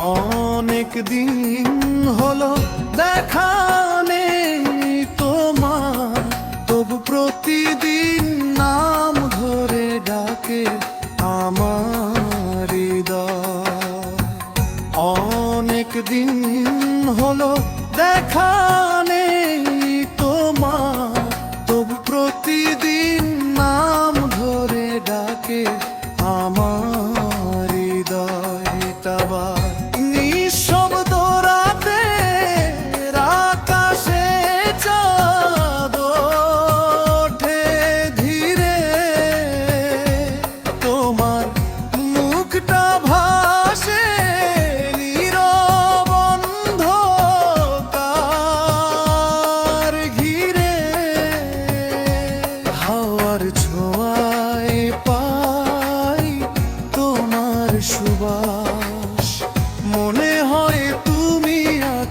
অনেক দিন হলো দেখানে তোমার। তবু প্রতিদিন নাম ধরে ডাকে আমার অনেক দিন হলো দেখানে তোমার। তবু প্রতিদিন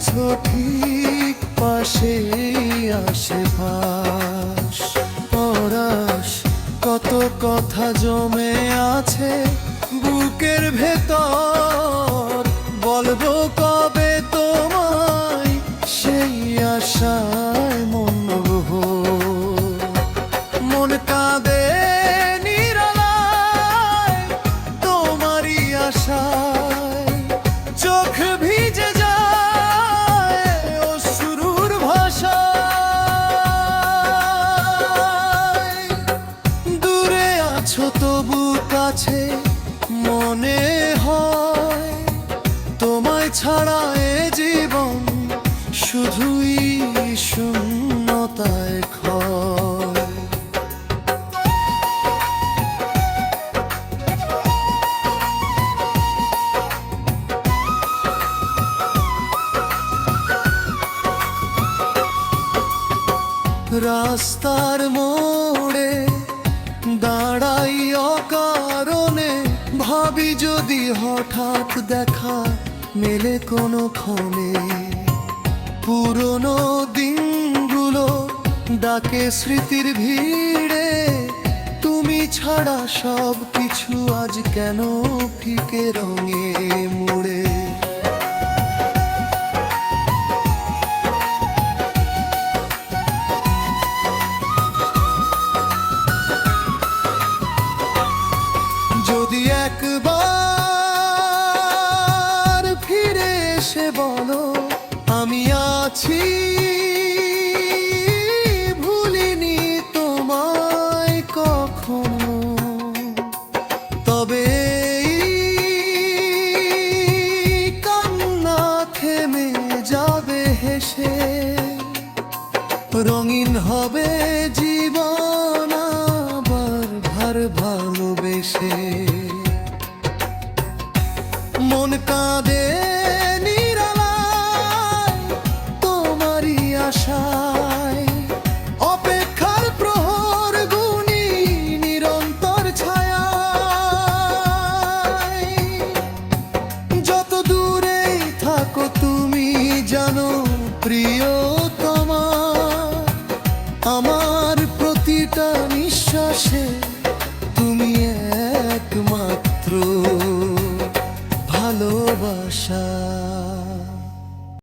আছো ঠিক পাশে আশেপাশ। পরাশ, কত কথা জমে আছে বুকের ভেতর। বলব কবে তোমায় সেই আশা কাছে মনে হয় তোমায় ছাড়া এ জীবন শুধুই শূন্যতায় ক্ষয়। রাস্তার মোড়ে দাঁড়াই অকারণে, ভাবি যদি হঠাৎ দেখা মেলে কোনো ক্ষণে। পুরনো দিনগুলো ডাকে স্মৃতির ভিড়ে, তুমি ছাড়া সব কিছু আজ কেন ফিকে রঙে মুড়ে? এসে বলো আমি আছি। ভুলিনি তোমায় কখনো। তবে কান্না থেমে যাবে হেসে। রঙিন হবে প্রিয়